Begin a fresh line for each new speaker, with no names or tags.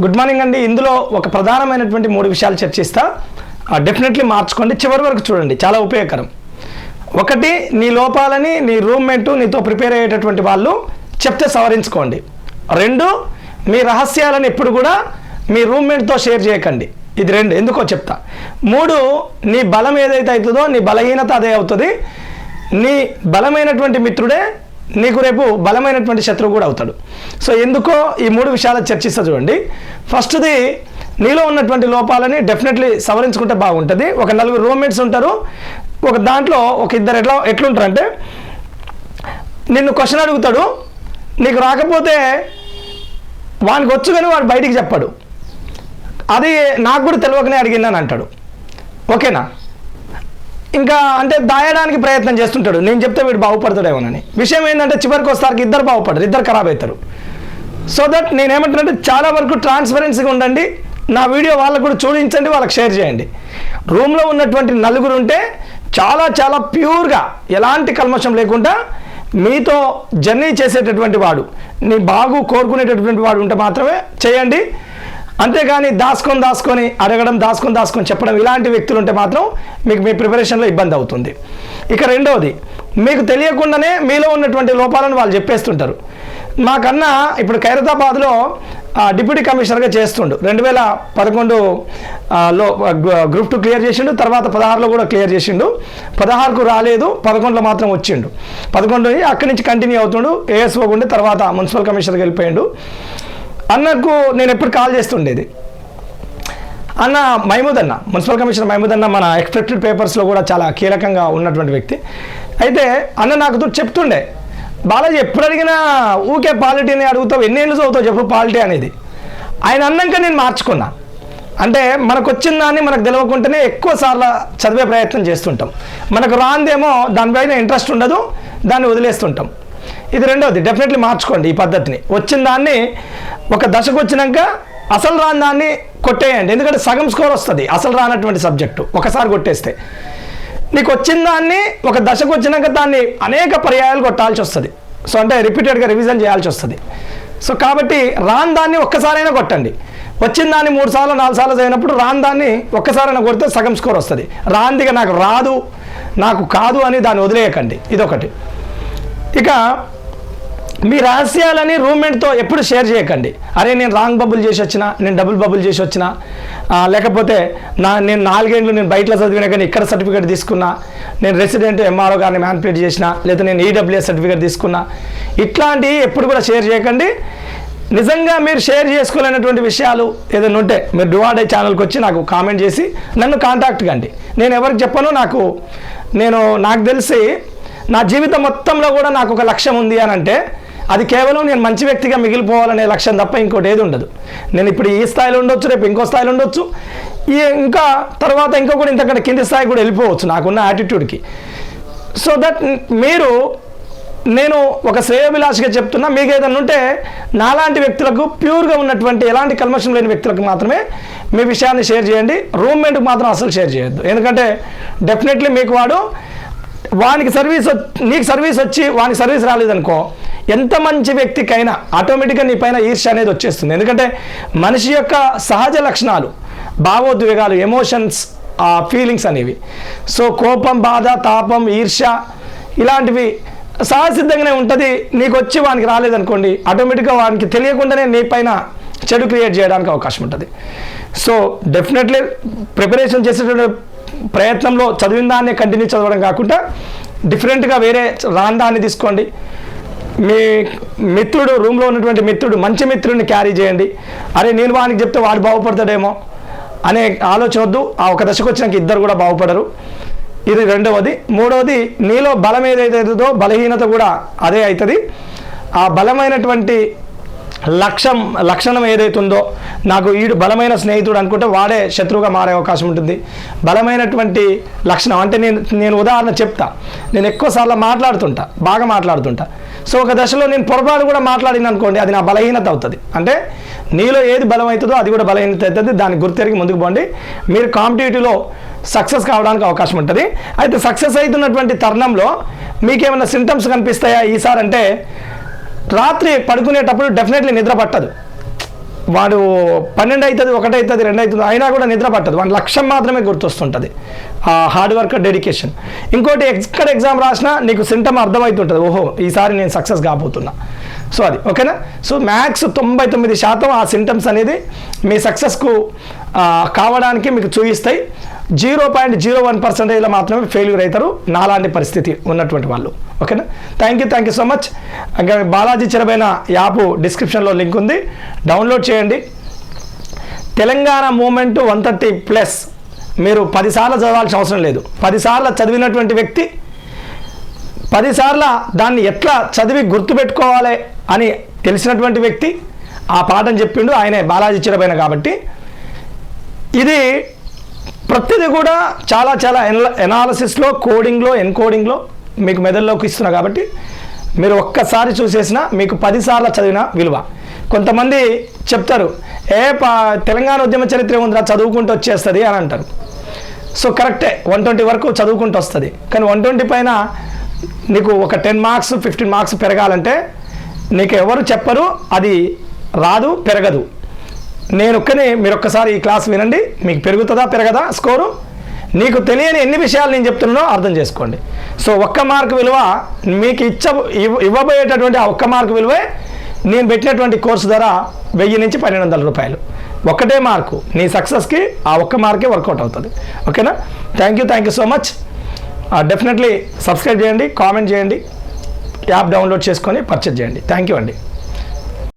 Good morning అండి. ఇందులో ఒక ప్రధానమైనటువంటి మూడు విషయాలు చర్చిస్తా. డెఫినెట్లీ మార్చుకోండి. చివరి వరకు చూడండి. చాలా ఉపయోగకరం. ఒకటి నీ లోపాలని నీ రూమ్మేట్ నీతో ప్రిపేర్ అయ్యేటటువంటి వాళ్ళు చెప్తే సవరించుకోండి. రెండు మీ రహస్యాలను ఎప్పుడు కూడా మీ రూమ్మేట్తో షేర్ చేయకండి. ఇది రెండు. ఎందుకో చెప్తా. మూడు నీ బలం ఏదైతే అవుతుందో నీ బలహీనత అదే అవుతుంది. నీ బలమైనటువంటి మిత్రుడే నీకు రేపు బలమైనటువంటి శత్రువు కూడా అవుతాడు. సో ఎందుకో ఈ మూడు విషయాలు చర్చిస్తా చూడండి. ఫస్ట్ది నీలో ఉన్నటువంటి లోపాలని డెఫినెట్లీ సవరించుకుంటే బాగుంటుంది. ఒక నలుగురు రూమ్మేట్స్ ఉంటారు. ఒక దాంట్లో ఒక ఇద్దరు ఎట్లా ఎట్లుంటారంటే నిన్ను క్వశ్చన్ అడుగుతాడు. నీకు రాకపోతే వానికి వచ్చు కానీ వాడు బయటికి చెప్పాడు. అది నాకు కూడా తెలియకనే అడిగిందని అంటాడు. ఓకేనా? ఇంకా అంటే దాయడానికి ప్రయత్నం చేస్తుంటాడు. నేను చెప్తే వీడు బాగుపడతాడేమోనని. విషయం ఏంటంటే చివరికి వస్తారికి ఇద్దరు బాగుపడరు ఇద్దరు ఖరాబ్ అవుతారు సో దట్ నేనేమంటున్నాంటే చాలా వరకు ట్రాన్స్పరెన్సీగా ఉండండి. నా వీడియో వాళ్ళకు కూడా చూపించండి వాళ్ళకి షేర్ చేయండి. రూమ్లో ఉన్నటువంటి నలుగురు ఉంటే చాలా చాలా ప్యూర్గా ఎలాంటి కల్మషం లేకుండా మీతో జర్నీ చేసేటటువంటి వాడు నీ బాగు కోరుకునేటటువంటి వాడు ఉంటే మాత్రమే చేయండి. అంతేగాని దాచుకొని దాచుకొని అడగడం దాచుకొని దాచుకొని చెప్పడం ఇలాంటి వ్యక్తులు ఉంటే మాత్రం మీకు మీ ప్రిపరేషన్లో ఇబ్బంది అవుతుంది. ఇక రెండవది మీకు తెలియకుండానే మీలో ఉన్నటువంటి లోపాలను వాళ్ళు చెప్పేస్తుంటారు. మాకన్నా ఇప్పుడు ఖైరతాబాద్లో డిప్యూటీ కమిషనర్గా చేస్తుండు. రెండు వేల పదకొండు లో గ్రూప్ టూ క్లియర్ చేసిండు తర్వాత పదహారులో కూడా క్లియర్ చేసిండు. పదహారుకు రాలేదు పదకొండులో మాత్రం వచ్చిండు. పదకొండు అక్కడి నుంచి కంటిన్యూ అవుతుండు ఏఎస్ఓ ఉండి తర్వాత మున్సిపల్ కమిషనర్కి వెళ్ళిపోయిండు. అన్నకు నేను ఎప్పుడు కాల్ చేస్తుండేది. అన్న మహమూద్ అన్న మున్సిపల్ కమిషనర్ మహమూద్ అన్న మన ఎక్స్పెక్టెడ్ పేపర్స్లో కూడా చాలా కీలకంగా ఉన్నటువంటి వ్యక్తి. అయితే అన్న నాకు చెప్తుండే బాలాజీ ఎప్పుడు అడిగినా ఊకే పాలిటీని అడుగుతావు ఎన్నేళ్ళు చదువుతావు చెప్పు పాలిటీ అనేది. ఆయన అన్నాక నేను మార్చుకున్నా. అంటే మనకు వచ్చిన దాన్ని మనకు తెలియకుండానే ఎక్కువ సార్లు చదివే ప్రయత్నం చేస్తుంటాం. మనకు రాందేమో దానిపైన ఇంట్రెస్ట్ ఉండదు దాన్ని వదిలేస్తుంటాం. ఇది రెండవది. డెఫినెట్లీ మార్చుకోండి ఈ పద్ధతిని. వచ్చిన దాన్ని ఒక దశకు వచ్చినాక అసలు రాని దాన్ని కొట్టేయండి. ఎందుకంటే సగం స్కోర్ వస్తుంది. అసలు రానటువంటి సబ్జెక్టు. ఒకసారి కొట్టేస్తే. నీకు వచ్చిన దాన్ని ఒక దశకు వచ్చినాక దాన్ని అనేక పర్యాయాలు కొట్టాల్సి వస్తుంది. సో అంటే రిపీటెడ్గా రివిజన్ చేయాల్సి వస్తుంది. సో కాబట్టి రాని దాన్ని ఒక్కసారైనా కొట్టండి. వచ్చిన దాన్ని మూడు సార్లు నాలుగు సార్లు చదివినప్పుడు రాని దాన్ని ఒక్కసారైనా కొడితే సగం స్కోర్ వస్తుంది. రాందిగా నాకు రాదు నాకు కాదు అని దాన్ని వదిలేయకండి. ఇదొకటి. ఇక మీ రహస్యాలని రూమ్మేట్తో ఎప్పుడు షేర్ చేయకండి. అరే నేను రాంగ్ బబుల్ చేసి వచ్చిన నేను డబుల్ బబుల్ చేసి వచ్చిన లేకపోతే నా నేను నాలుగేండ్లు నేను బయటలో చదివినా కానీ ఇక్కడ సర్టిఫికేట్ తీసుకున్నా నేను రెసిడెంట్ ఎంఆర్ఓ గారిని మ్యాన్పేట్ చేసిన లేదా నేను ఈడబ్ల్యూఎస్ సర్టిఫికేట్ తీసుకున్నా ఇట్లాంటివి ఎప్పుడు కూడా షేర్ చేయకండి. నిజంగా మీరు షేర్ చేసుకోలేనటువంటి విషయాలు ఏదైనా ఉంటే మీరు డువాడే ఛానల్కి వచ్చి నాకు కామెంట్ చేసి నన్ను కాంటాక్ట్ కండి. నేను ఎవరికి చెప్పను నాకు నేను నాకు తెలిసి నా జీవితం మొత్తంలో కూడా నాకు ఒక లక్ష్యం ఉంది అని అంటే అది కేవలం నేను మంచి వ్యక్తిగా మిగిలిపోవాలనే లక్ష్యం తప్ప ఇంకోటి ఏది ఉండదు. నేను ఇప్పుడు ఈ స్థాయిలో ఉండొచ్చు రేపు ఇంకో స్థాయిలో ఉండొచ్చు. ఈ ఇంకా తర్వాత ఇంకో కూడా ఇంతకంటే కింది స్థాయి కూడా వెళ్ళిపోవచ్చు నాకున్న యాటిట్యూడ్కి సో దట్ మీరు నేను ఒక శ్రేయోభిలాషిగా చెప్తున్నా మీకు ఏదైనా ఉంటే నాలాంటి వ్యక్తులకు ప్యూర్గా ఉన్నటువంటి ఎలాంటి కల్మషం లేని వ్యక్తులకు మాత్రమే మీ విషయాన్ని షేర్ చేయండి. రూమ్మేట్కి మాత్రం అసలు షేర్ చేయొద్దు. ఎందుకంటే డెఫినెట్లీ మీకు వాడు వానికి సర్వీస్ నీకు సర్వీస్ వచ్చి వానికి సర్వీస్ రాలేదనుకో ఎంత మంచి వ్యక్తికైనా ఆటోమేటిక్గా నీ పైన ఈర్ష్య అనేది వచ్చేస్తుంది. ఎందుకంటే మనిషి యొక్క సహజ లక్షణాలు భావోద్వేగాలు ఎమోషన్స్ ఫీలింగ్స్ అనేవి. సో కోపం బాధ తాపం ఈర్ష్య ఇలాంటివి సహసిద్ధంగానే ఉంటుంది. నీకు వచ్చి వానికి రాలేదనుకోండి ఆటోమేటిక్గా వానికి తెలియకుండానే నీ పైన చెడు క్రియేట్ చేయడానికి అవకాశం ఉంటుంది. సో డెఫినెట్లీ ప్రిపరేషన్ చేసేటువంటి ప్రయత్నంలో చదివిన దాన్ని కంటిన్యూ చదవడం కాకుండా డిఫరెంట్గా వేరే రాని దాన్ని తీసుకోండి. మీ మిత్రుడు రూమ్లో ఉన్నటువంటి మిత్రుడు మంచి మిత్రుడిని క్యారీ చేయండి. అరే నేను వానికి చెప్తే వాడు బాగుపడతాడేమో అనే ఆలోచన వద్దు. ఆ ఒక దశకు వచ్చినాక ఇద్దరు కూడా బాగుపడరు. ఇది రెండవది. మూడవది నీలో బలం ఏదైతే అవుతుందో బలహీనత కూడా అదే అవుతుంది. ఆ బలమైనటువంటి లక్ష్యం లక్షణం ఏదైతుందో నాకు ఈడు బలమైన స్నేహితుడు అనుకుంటే వాడే శత్రువుగా మారే అవకాశం ఉంటుంది. బలమైనటువంటి లక్షణం అంటే నేను నేను ఉదాహరణ చెప్తా. నేను ఎక్కువసార్లు మాట్లాడుతుంటా బాగా మాట్లాడుతుంటా. సో ఒక దశలో నేను పొరపాటు కూడా మాట్లాడింది అనుకోండి అది నా బలహీనత అవుతుంది. అంటే నీలో ఏది బలమవుతుందో అది కూడా బలహీనత అవుతుంది దాన్ని గుర్తెరిగి ముందుకు పోండి. మీరు కాంపిటేటివ్లో సక్సెస్ కావడానికి అవకాశం ఉంటుంది. అయితే సక్సెస్ అవుతున్నటువంటి తరుణంలో మీకేమైనా సింటమ్స్ కనిపిస్తాయా? ఈసారి అంటే రాత్రి పడుకునేటప్పుడు డెఫినెట్లీ నిద్ర పట్టదు. వాడు పన్నెండు అవుతుంది ఒకటి అవుతుంది రెండు అవుతుంది అయినా కూడా నిద్ర పట్టదు. వాడి లక్ష్యం మాత్రమే గుర్తొస్తుంటుంది. ఆ హార్డ్ వర్క్ డెడికేషన్ ఇంకోటి ఎక్కడ ఎగ్జామ్ రాసినా నీకు సింటమ్ అర్థమవుతుంటుంది. ఓహో ఈసారి నేను సక్సెస్ కాబోతున్నా. సో అది ఓకేనా సో మ్యాథ్స్ తొంభై తొమ్మిది శాతం ఆ సింటమ్స్ అనేది మీ సక్సెస్కు కావడానికి మీకు చూపిస్తాయి. జీరో పాయింట్ జీరో వన్ పర్సెంటేజ్లో మాత్రమే ఫెయిల్యూర్ అవుతారు. నాలాంటి పరిస్థితి ఉన్నటువంటి వాళ్ళు. ఓకేనా thank you thank you so much ఇంకా బాలాజీ చిరబైన యాప్ డిస్క్రిప్షన్లో లింక్ ఉంది. డౌన్లోడ్ చేయండి. Telangana movement one thirty plus మీరు పదిసార్లు చదవాల్సిన అవసరం లేదు. పదిసార్లు చదివినటువంటి వ్యక్తి పదిసార్ల దాన్ని ఎట్లా చదివి గుర్తుపెట్టుకోవాలి అని తెలిసినటువంటి వ్యక్తి ఆ పాఠం చెప్పిండు ఆయనే బాలాజీ చిరబైన కాబట్టి. ఇది ప్రతిదీ కూడా చాలా చాలా ఎనాలసిస్లో కోడింగ్లో ఎన్కోడింగ్లో మీకు మెదడులోకి ఇస్తున్నా కాబట్టి మీరు ఒక్కసారి చూసేసిన మీకు పదిసార్లు చదివిన విలువ. కొంతమంది చెప్తారు ఏ పా తెలంగాణ ఉద్యమ చరిత్ర ఉందిరా చదువుకుంటూ వచ్చేస్తుంది అని అంటారు. సో కరెక్టే వన్ ట్వంటీ వరకు చదువుకుంటూ వస్తుంది. కానీ వన్ ట్వంటీ పైన నీకు ఒక టెన్ మార్క్స్ ఫిఫ్టీన్ మార్క్స్ పెరగాలంటే నీకు ఎవరు చెప్పరు అది రాదు పెరగదు. నేను ఒక్కనే మీరు ఒక్కసారి ఈ క్లాస్ వినండి మీకు పెరుగుతుందా పెరగదా స్కోరు? నీకు తెలియని ఎన్ని విషయాలు నేను చెప్తున్నానో అర్థం చేసుకోండి. సో ఒక్క మార్క్ విలువ మీకు ఇచ్చ ఇవ్వ- ఇవ్వబోయేటటువంటి ఆ ఒక్క మార్క్ విలువే నేను పెట్టినటువంటి కోర్సు ధర వెయ్యి నుంచి పన్నెండు వందల రూపాయలు. ఒక్కటే మార్కు నీ సక్సెస్కి ఆ ఒక్క మార్కే వర్కౌట్ అవుతుంది. ఓకేనా? Thank you thank you so much definitely subscribe చేయండి కామెంట్ చేయండి యాప్ డౌన్లోడ్ చేసుకొని పర్చేజ్ చేయండి. థ్యాంక్ యూ అండి.